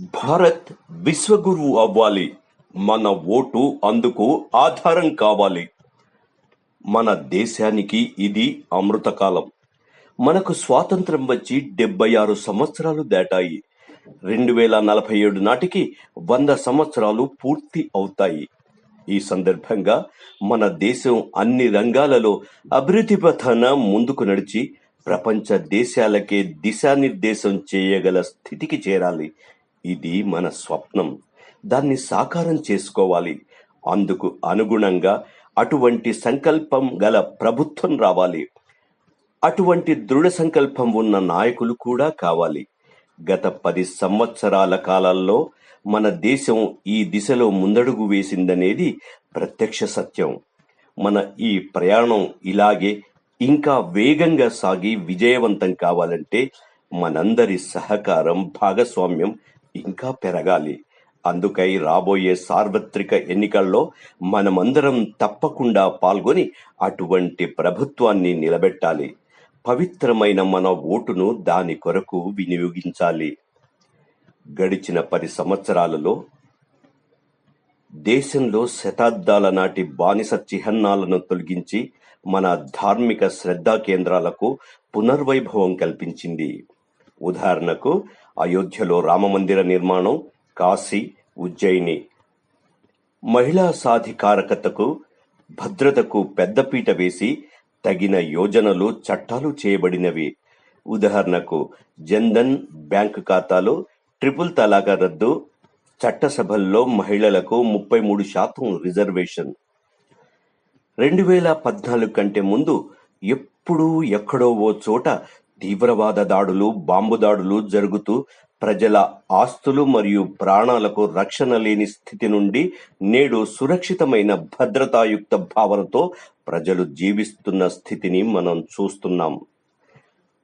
భారత్ విశ్వగురువు అవ్వాలి. మన ఓటు అందుకు ఆధారం కావాలి. మన దేశానికి ఇది అమృతకాలం. మనకు స్వాతంత్రం వచ్చి డెబ్బై ఆరు సంవత్సరాలు దాటాయి. రెండు వేల నలభై ఏడు నాటికి వంద సంవత్సరాలు పూర్తి అవుతాయి. ఈ సందర్భంగా మన దేశం అన్ని రంగాలలో అభివృద్ధి పథాన ముందుకు నడిచి ప్రపంచ దేశాలకే దిశానిర్దేశం చేయగల స్థితికి చేరాలి. ఇది మన స్వప్నం. దాన్ని సాకారం చేసుకోవాలి. అందుకు అనుగుణంగా అటువంటి సంకల్పం గల ప్రభుత్వం రావాలి. అటువంటి దృఢ సంకల్పం ఉన్న నాయకులు కూడా కావాలి. గత పది సంవత్సరాల కాలాల్లో మన దేశం ఈ దిశలో ముందడుగు వేసిందనేది ప్రత్యక్ష సత్యం. మన ఈ ప్రయాణం ఇలాగే ఇంకా వేగంగా సాగి విజయవంతం కావాలంటే మనందరి సహకారం భాగస్వామ్యం ఇంకా పెరగాలి. అందుకై రాబోయే సార్వత్రిక ఎన్నికల్లో మనమందరం తప్పకుండా పాల్గొని అటువంటి ప్రభుత్వాన్ని నిలబెట్టాలి. పవిత్రమైన మన ఓటును దాని కొరకు వినియోగించాలి. గడిచిన పది సంవత్సరాలలో దేశంలో శతాబ్దాల నాటి బానిస చిహ్నాలను తొలగించి మన ధార్మిక శ్రద్ధా కేంద్రాలకు పునర్వైభవం కల్పించింది. ఉదాహరణకు అయోధ్యలో రామమందిర నిర్మాణం కాశీ ఉజ్జయిని. మహిళా సాధికారకతకు భద్రతకు పెద్దపీట వేసి తగిన యోజనలు చట్టాలు చేయబడినవి. ఉదాహరణకు జన్ధన్ బ్యాంకు ఖాతాలో ట్రిపుల్ తలాక రద్దు చట్టసభల్లో మహిళలకు ముప్పై మూడు శాతం రిజర్వేషన్. రెండు వేల పద్నాలుగు కంటే ముందు ఎప్పుడూ ఎక్కడో ఓ చోట తీవ్రవాద దాడులు బాంబు దాడులు జరుగుతూ ప్రజల ఆస్తులు మరియు ప్రాణాలకు రక్షణ లేని స్థితి నుండి నేడు సురక్షితమైన భద్రతాయుక్త భావనతో ప్రజలు జీవిస్తున్న స్థితిని మనం చూస్తున్నాం.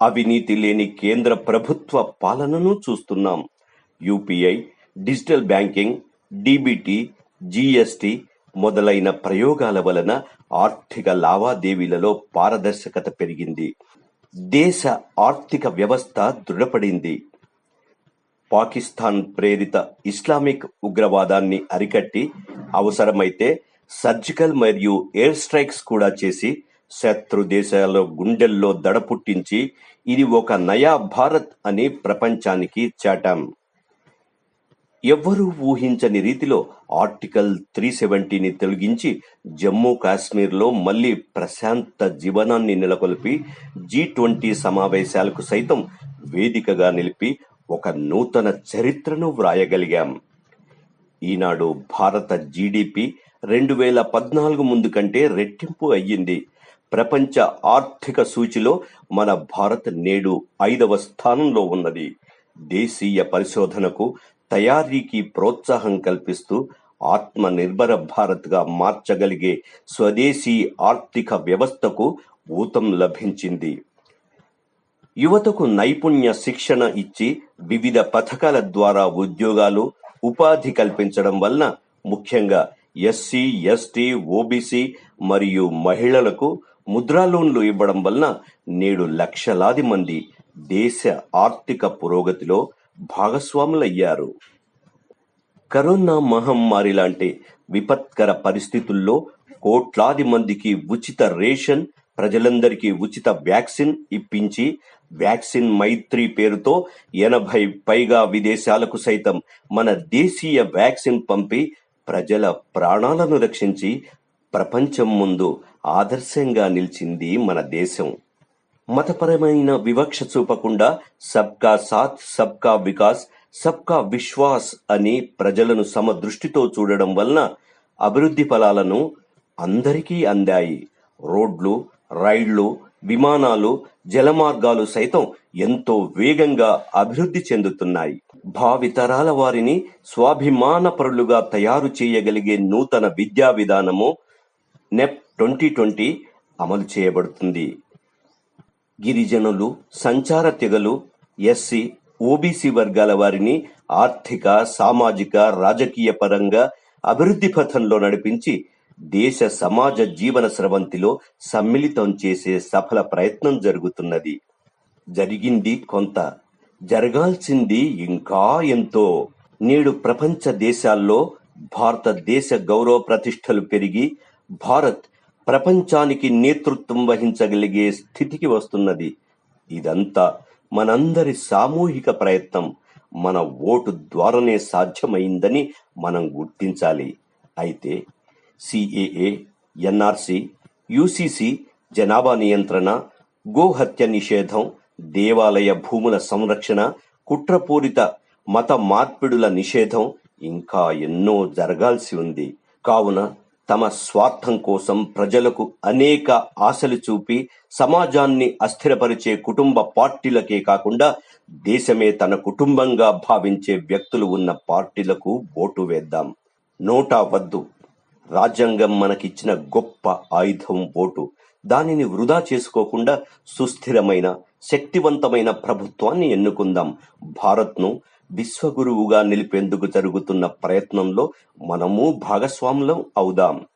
అవినీతి లేని కేంద్ర ప్రభుత్వ పాలనను చూస్తున్నాం. UPI digital banking DBT GST మొదలైన ప్రయోగాల వలన ఆర్థిక లావాదేవీలలో పారదర్శకత పెరిగింది. దేశ ఆర్థిక వ్యవస్థ దృఢపడింది. పాకిస్తాన్ ప్రేరిత ఇస్లామిక్ ఉగ్రవాదాన్ని అరికట్టి అవసరమైతే సర్జికల్ మరియు ఎయిర్ స్ట్రైక్స్ కూడా చేసి శత్రు దేశాల గుండెల్లో దడ పుట్టించి ఇది ఒక నయా భారత్ అని ప్రపంచానికి చాటాం. ఎవ్వరూ ఊహించని రీతిలో ఆర్టికల్ త్రీ సెవెంటీని తొలగించి జమ్మూ కాశ్మీర్లో మళ్ళీ ప్రశాంత జీవనాన్ని నెలకొల్పి జీ ట్వంటీ సమావేశాలకు సైతం వేదికగా నిలిపి ఒక నూతన చరిత్రను వ్రాయగలిగాం. ఈనాడు భారత జీడిపి రెండు వేల పద్నాలుగు ముందు కంటే రెట్టింపు అయ్యింది. ప్రపంచ ఆర్థిక సూచిలో మన భారత్ నేడు ఐదవ స్థానంలో ఉన్నది. దేశీయ పరిశోధనకు తయారీకి ప్రోత్సాహం కల్పిస్తూ ఆత్మ నిర్భర భారత్గా మార్చగలిగే స్వదేశీ ఆర్థిక వ్యవస్థకు ఊతం లభించింది. యువతకు నైపుణ్య శిక్షణ ఇచ్చి వివిధ పథకాల ద్వారా ఉద్యోగాలు ఉపాధి కల్పించడం వలన ముఖ్యంగా ఎస్సీ ఎస్టీ ఓబీసీ మరియు మహిళలకు ముద్రా లోన్లు ఇవ్వడం వలన నేడు లక్షలాది మంది దేశ ఆర్థిక పురోగతిలో భాగస్వాములయ్యారు. కరోనా మహమ్మారి లాంటి విపత్కర పరిస్థితుల్లో కోట్లాది మందికి ఉచిత రేషన్ ప్రజలందరికీ ఉచిత వ్యాక్సిన్ ఇప్పించి వ్యాక్సిన్ మైత్రి పేరుతో ఎనభై పైగా విదేశాలకు సైతం మన దేశీయ వ్యాక్సిన్ పంపి ప్రజల ప్రాణాలను రక్షించి ప్రపంచం ముందు ఆదర్శంగా నిలిచింది మన దేశం. మతపరమైన వివక్ష చూపకుండా సబ్కా సాత్ సబ్కా వికాస్ సబ్కా విశ్వాస్ అని ప్రజలను సమదృష్టితో చూడడం వలన అభివృద్ధి ఫలాలను అందరికీ అందాయి. రోడ్లు రైళ్ళు విమానాలు జలమార్గాలు సైతం ఎంతో వేగంగా అభివృద్ధి చెందుతున్నాయి. భావితరాల వారిని స్వాభిమానపరులుగా తయారు చేయగలిగే నూతన విద్యా విధానము నెప్ ట్వంటీ ట్వంటీ అమలు చేయబడుతుంది. గిరిజనులు సంచార తెగలు ఎస్సీ ఓబీసీ వర్గాల వారిని ఆర్థిక సామాజిక రాజకీయ పరంగా అభివృద్ధి పథంలో నడిపించి దేశ సమాజ జీవన స్రవంతిలో సమ్మిళితం చేసే సఫల ప్రయత్నం జరుగుతున్నది. జరిగింది కొంత జరగాల్సింది ఇంకా ఎంతో. నేడు ప్రపంచ దేశాల్లో భారతదేశ గౌరవ ప్రతిష్టలు పెరిగి భారత్ ప్రపంచానికి నేతృత్వం వహించగలిగే స్థితికి వస్తున్నది. ఇదంతా మనందరి సామూహిక ప్రయత్నం. మన ఓటు ద్వారానే సాధ్యమైందని మనం గుర్తించాలి. అయితే సిఏఏ ఎన్ఆర్సి యుసిసి జనాభా నియంత్రణ గోహత్య నిషేధం దేవాలయ భూముల సంరక్షణ కుట్రపూరిత మత మార్పిడుల నిషేధం ఇంకా ఎన్నో జరగాల్సి ఉంది. కావున తమ స్వార్థం కోసం ప్రజలకు అనేక ఆశలు చూపి సమాజాన్ని అస్థిరపరిచే కుటుంబ పార్టీలకే కాకుండా దేశమే తన కుటుంబంగా భావించే వ్యక్తులు ఉన్న పార్టీలకు ఓటు వేద్దాం. నోటా వద్దు. రాజ్యాంగం మనకిచ్చిన గొప్ప ఆయుధం ఓటు. దానిని వృధా చేసుకోకుండా సుస్థిరమైన శక్తివంతమైన ప్రభుత్వాన్ని ఎన్నుకుందాం. భారత్ను విశ్వగురువుగా నిలిపేందుకు జరుగుతున్న ప్రయత్నంలో మనము భాగస్వాములం అవుదాం.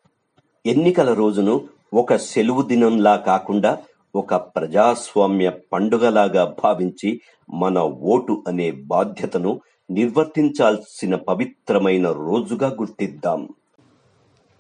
ఎన్నికల రోజును ఒక సెలవు దినంలా కాకుండా ఒక ప్రజాస్వామ్య పండుగలాగా భావించి మన ఓటు అనే బాధ్యతను నిర్వర్తించాల్సిన పవిత్రమైన రోజుగా గుర్తిద్దాం.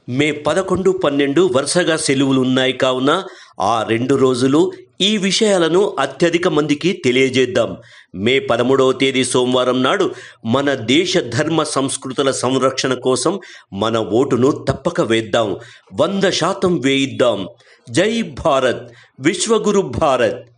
మే పదకొండు పన్నెండు వరుసగా సెలవులు ఉన్నాయి కావున ఆ రెండు రోజులు ఈ విషయాలను అత్యధిక మందికి తెలియజేద్దాం. మే పదమూడవ తేదీ సోమవారం నాడు మన దేశ ధర్మ సంస్కృతుల సంరక్షణ కోసం మన ఓటును తప్పక వేద్దాం. వంద శాతం వేయిద్దాం. జై భారత్. విశ్వగురు భారత్.